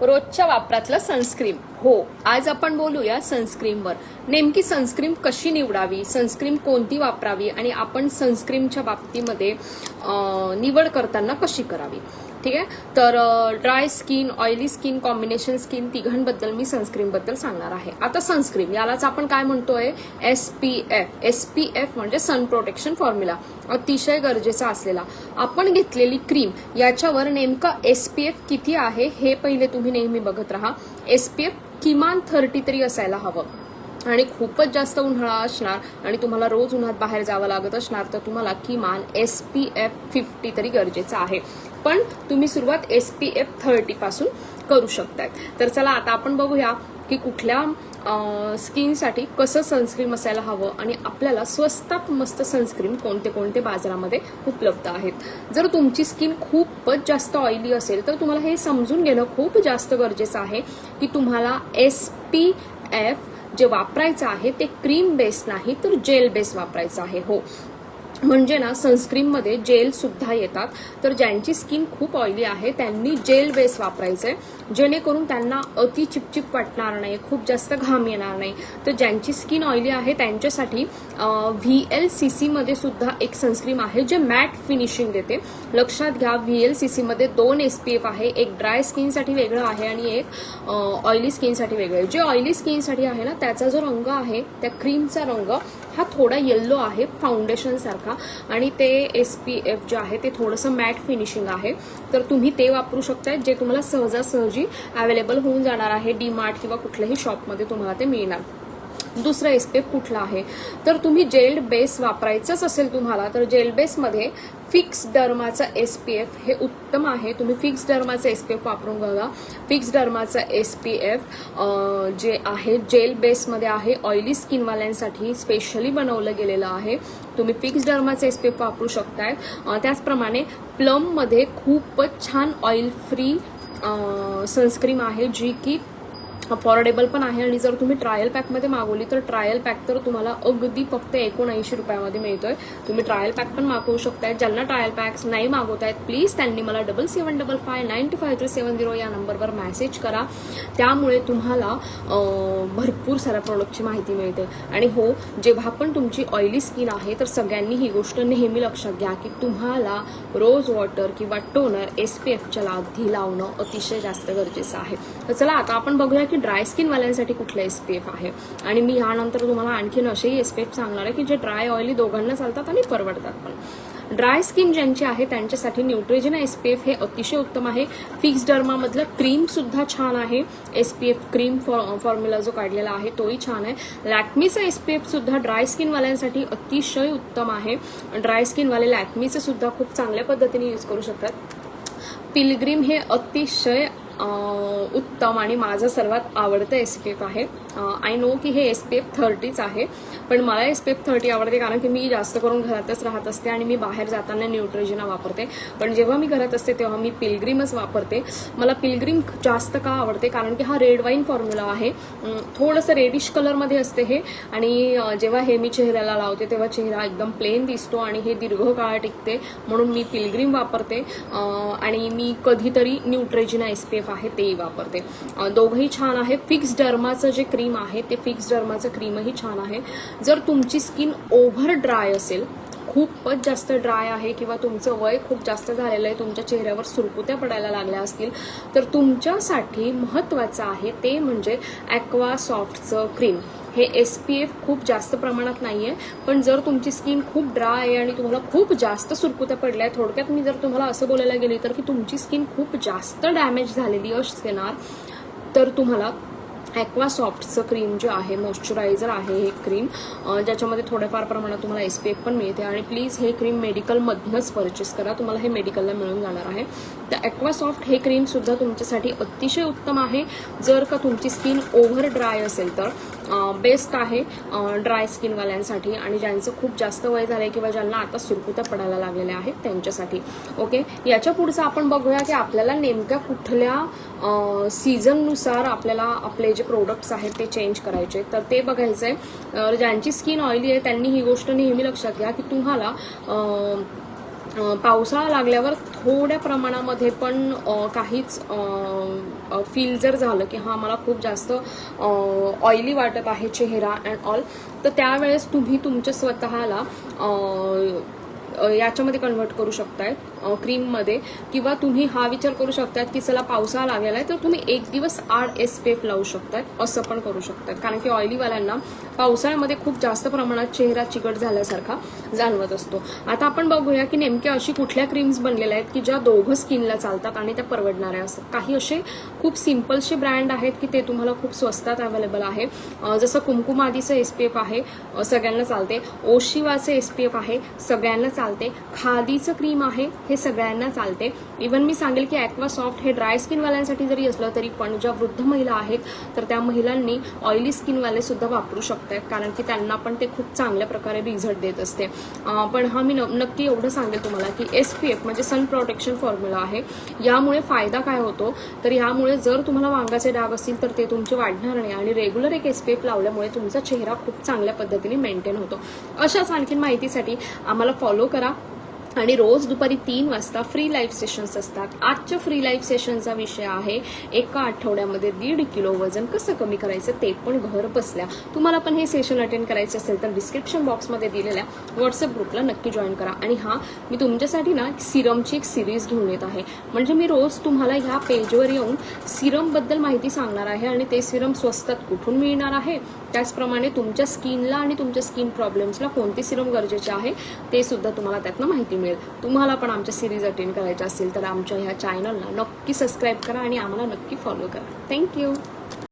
रोजच्या वापरातलं सनस्क्रीम हो आज आपण बोलूया सनस्क्रीमवर नेमकी सनस्क्रीम कशी निवडावी? सनस्क्रीम कोणती वापरावी? आणि आपण सनस्क्रीमच्या बाबतीमध्ये निवड करताना कशी करावी? ठीक आहे? तर dry skin oily skin combination skin तिघांबद्दल मी सनस्क्रीमबद्दल सांगणार आहे. आता सनस्क्रीम यालाच आपण काय म्हणतोय? S P F S P F म्हणजे सन प्रोटेक्शन फॉर्म्युला अतिशय गरजेचा असलेला. आपण घेतलेली क्रीम याच्यावर नेमका एस पी एफ किती आहे? हे पहिले तुम्ही नेहमी बघत राहा. एस पी एफ किमान थर्टी तरी असायला हवं. आणि खूपच जास्त उन्हाळा असणार आणि तुम्हाला रोज उन्हात बाहेर जावं लागत असणार तर तुम्हाला किमान एस पी एफ फिफ्टी तरी गरजेचं आहे. पण तुम्ही सुरुवात एस पी एफ थर्टी पासून करू शकताय. तर चला आता आपण बघूया की कुठल्या स्किनसाठी कसं सनस्क्रीम असायला हवं आणि आपल्याला स्वस्तात मस्त सनस्क्रीम कोणते कोणते बाजारामध्ये उपलब्ध आहेत. जर तुमची स्किन खूपच जास्त ऑइली असेल तर तुम्हाला हे समजून घेणं खूप जास्त गरजेचं आहे की तुम्हाला एस पी एफ जे वापरायचं आहे ते क्रीम बेस नाही तर जेल बेस वापरायचं आहे. हो. म्हणजे ना सनस्क्रीनमध्ये जेल सुद्धा येतात. तर ज्यांची स्किन खूप ऑइली आहे त्यांनी जेल बेस वापरायचंय. जेणेकरून त्यांना अति चिपचिप वाटणार नाही खूप जास्त घाम येणार नाही. तर ज्यांची स्किन ऑइली आहे त्यांच्यासाठी व्ही एल सी सीमध्ये सुद्धा एक सनस्क्रीम आहे जे मॅट फिनिशिंग देते. लक्षात घ्या व्ही एल सी सीमध्ये दोन एस पी एफ आहे. एक ड्राय स्किनसाठी वेगळं आहे आणि एक ऑइली स्किनसाठी वेगळं आहे. जे ऑइली स्किनसाठी आहे ना त्याचा जो रंग आहे त्या क्रीमचा रंग हा थोडा येल्लो आहे फाउंडेशन सारखा. आणि ते एस पी एफ जे आहे ते थोडंसं मॅट फिनिशिंग आहे. तर तुम्ही ते वापरू शकताय जे तुम्हाला सहजासहजी अवेलेबल होऊन जाणार आहे डी मार्ट किंवा कुठल्याही शॉपमध्ये तुम्हाला ते मिळणार. दुसरं एस कुठला आहे? तर तुम्ही जेल बेस वापरायचंच असेल तुम्हाला तर जेल बेसमध्ये फिक्स डर्माचा एस पी एफ हे उत्तम आहे. तुम्ही फिक्स डर्माचा एस पी एफ वापरून बघा. फिक्स डर्माचा एस पी एफ जे आहे जेल बेसमध्ये आहे ऑइली स्किनवाल्यांसाठी स्पेशली बनवलं गेलेलं आहे. तुम्ही फिक्स डर्माचे एस पी एफ वापरू शकताय. त्याचप्रमाणे प्लममध्ये खूपच छान ऑइल फ्री सनस्क्रीम आहे जी की अफोर्डेबल पण आहे आणि जर तुम्ही ट्रायल पॅकमध्ये मागवली तर ट्रायल पॅक तर तुम्हाला अगदी फक्त एकोणऐंशी रुपयामध्ये मिळतोय. तुम्ही ट्रायल पॅक पण मागवू शकताय. ज्यांना ट्रायल पॅक्स नाही मागवतायत प्लीज त्यांनी मला double seven double five nine two five three seven zero या नंबरवर मॅसेज करा. त्यामुळे तुम्हाला भरपूर साऱ्या प्रोडक्टची माहिती मिळते. आणि हो जेव्हा पण तुमची ऑइली स्किन आहे तर सगळ्यांनी ही गोष्ट नेहमी लक्षात घ्या की तुम्हाला रोज वॉटर किंवा टोनर एस पी एफच्या आधी लावणं अतिशय जास्त गरजेचं आहे. तर चला आता आपण बघूया की ड्राय स्किनवाल्यांसाठी कुठलं एस पी एफ आहे? आणि मी यानंतर तुम्हाला आणखीन असेही एस पी एफ सांगणार आहे की जे ड्राय ऑइली दोघांना चालतात आणि परवडतात पण. ड्राय स्किन ज्यांची आहे त्यांच्यासाठी न्यूट्रिजन एस पी एफ हे अतिशय उत्तम आहे. फिक्स डर्मामधलं क्रीमसुद्धा छान आहे. S P F cream formula जो काढलेला आहे तोही छान आहे. लॅक्मीचा एस पी एफसुद्धा ड्राय स्किनवाल्यांसाठी अतिशय उत्तम आहे. ड्राय स्किनवाले लॅक्मीचे सुद्धा खूप चांगल्या पद्धतीने यूज करू शकतात. पिलग्रीम हे अतिशय उत्तम आणि माझं सर्वात आवडतं एस्केप आहे. आय नो की हे एस पी एफ थर्टीच आहे पण मला एस पी एफ थर्टी आवडते कारण की मी जास्त करून घरातच राहत असते आणि मी बाहेर जाताना न्यूट्रिजना वापरते. पण जेव्हा मी घरात असते तेव्हा मी पिलग्रीमच वापरते. मला पिलग्रीम जास्त का आवडते? कारण की हा रेड वाईन फॉर्म्युला आहे. थोडंसं रेडिश कलरमध्ये असते हे. आणि जेव्हा हे मी चेहऱ्याला लावते तेव्हा चेहरा एकदम प्लेन दिसतो आणि हे दीर्घकाळ टिकते. म्हणून मी पिलग्रीम वापरते. आणि मी कधीतरी न्यूट्रेजिना एस पी एफ आहे तेही वापरते. दोघंही छान आहे. फिक्स डर्माचं जे क्रीम क्रीम आहे ते फिक्स डर्माचं क्रीमही छान आहे. जर तुमची स्किन ओव्हर ड्राय असेल खूपच जास्त ड्राय आहे किंवा तुमचं वय खूप जास्त झालेलं आहे तुमच्या चेहऱ्यावर सुरकुत्या पडायला लागल्या असतील तर तुमच्यासाठी महत्त्वाचं आहे ते म्हणजे ॲक्वा सॉफ्टचं क्रीम. हे एस पी एफ खूप जास्त प्रमाणात नाही आहे पण जर तुमची स्किन खूप ड्राय आहे आणि तुम्हाला खूप जास्त सुरकुत्या पडल्या आहेत थोडक्यात मी जर तुम्हाला असं बोलायला गेली तर की तुमची स्किन खूप जास्त डॅमेज झालेली असणार तर तुम्हाला ॲक्वा सॉफ्टचं क्रीम जे आहे मॉइश्चरायझर आहे हे क्रीम ज्याच्यामध्ये थोड्याफार प्रमाणात तुम्हाला एस पी एफ पण मिळते आणि प्लीज हे क्रीम मेडिकलमधनंच परचेस करा. तुम्हाला हे मेडिकलला मिळून जाणार आहे. तर ॲक्वा सॉफ्ट हे क्रीमसुद्धा तुमच्यासाठी अतिशय उत्तम आहे. जर का तुमची स्किन ओव्हर ड्राय असेल तर बेस्ट आहे ड्राय स्किनवाल्यांसाठी आणि ज्यांचं खूप जास्त वय झालं आहे किंवा ज्यांना आता सुरकुत्या पडायला लागलेल्या आहेत त्यांच्यासाठी. ओके याच्या पुढचं आपण बघूया की आपल्याला नेमक्या कुठल्या सीझननुसार आपल्याला आपले जे प्रोडक्ट्स आहेत ते चेंज करायचे. तर ते बघायचं आहे ज्यांची स्किन ऑइली आहे त्यांनी ही गोष्ट नेहमी लक्षात घ्या की तुम्हाला पावसाळा लागल्यावर थोड्या प्रमाणामध्ये पण काहीच फील जर झालं की हा मला खूप जास्त ऑइली वाटत आहे चेहरा अँड ऑल तर त्यावेळेस तुम्ही तुमच्या स्वतःला याच्यामध्ये कन्व्हर्ट करू शकताय क्रीममध्ये किंवा तुम्ही हा विचार करू शकतात की चला पावसाळा लागलेला आहे तर तुम्ही एक दिवस आड एस पी एफ लावू शकतात असं पण करू शकतात कारण की ऑइलीवाल्यांना पावसाळ्यामध्ये खूप जास्त प्रमाणात चेहरा चिकट झाल्यासारखा जाणवत असतो. आता आपण बघूया की नेमक्या अशी कुठल्या क्रीम्स बनलेल्या आहेत की ज्या दोघं स्किनला चालतात आणि त्या परवडणाऱ्या असतात. काही असे खूप सिम्पलचे ब्रँड आहेत की ते तुम्हाला खूप स्वस्तात अवेलेबल आहे. जसं कुमकुम आधीचं एस पी एफ आहे सगळ्यांना चालते. ओशिवाचं एस पी एफ आहे सगळ्यांना चालते. खादीचं क्रीम आहे हे सगळ्यांना चालते. इवन मी सांगेल की ॲक्वा सॉफ्ट हे ड्राय स्किनवाल्यांसाठी जरी असलं तरी पण ज्या वृद्ध महिला आहेत तर त्या महिलांनी ऑइली स्किनवाले सुद्धा वापरू शकतात कारण की त्यांना पण ते खूप चांगल्या प्रकारे रिझल्ट देत असते. पण हा मी न- नक्की एवढं सांगेल तुम्हाला की एस पी एफ म्हणजे सन प्रोटेक्शन फॉर्म्युला आहे. यामुळे फायदा काय होतो? तर यामुळे जर तुम्हाला वांगाचे डाग असतील तर ते तुमचे वाढणार नाही आणि रेग्युलर एक एस पी एफ लावल्यामुळे तुमचा चेहरा खूप चांगल्या पद्धतीने मेंटेन होतो. अशाच आणखीन माहितीसाठी आम्हाला फॉलो फॉलो करा. आणि रोज दुपारी तीन वाजता फ्री लाईव्ह सेशन्स असतात. आजच्या फ्री लाईव्ह सेशनचा विषय आहे एका आठवड्यामध्ये दीड किलो वजन कसं कमी करायचं ते पण घर बसल्या. तुम्हाला पण हे सेशन अटेंड करायचे असेल तर डिस्क्रिप्शन बॉक्समध्ये दिलेल्या व्हॉट्सअप ग्रुपला नक्की जॉईन करा. आणि हा मी तुमच्यासाठी ना सिरमची एक सिरीज घेऊन येत आहे. म्हणजे मी रोज तुम्हाला ह्या पेजवर येऊन सिरमबद्दल माहिती सांगणार आहे आणि ते सिरम स्वस्तात कुठून मिळणार आहे? त्याचप्रमाणे तुमच्या स्किनला आणि तुमच्या स्किन प्रॉब्लेम्सला कोणते सिरम गरजेचे आहे ते सुद्धा तुम्हाला त्यातनं माहिती मिळेल. तुम्हाला पण आमच्या सिरीज अटेंड करायच्या असतील तर आमच्या ह्या चॅनलला नक्की सबस्क्राईब करा आणि आम्हाला नक्की फॉलो करा. थँक्यू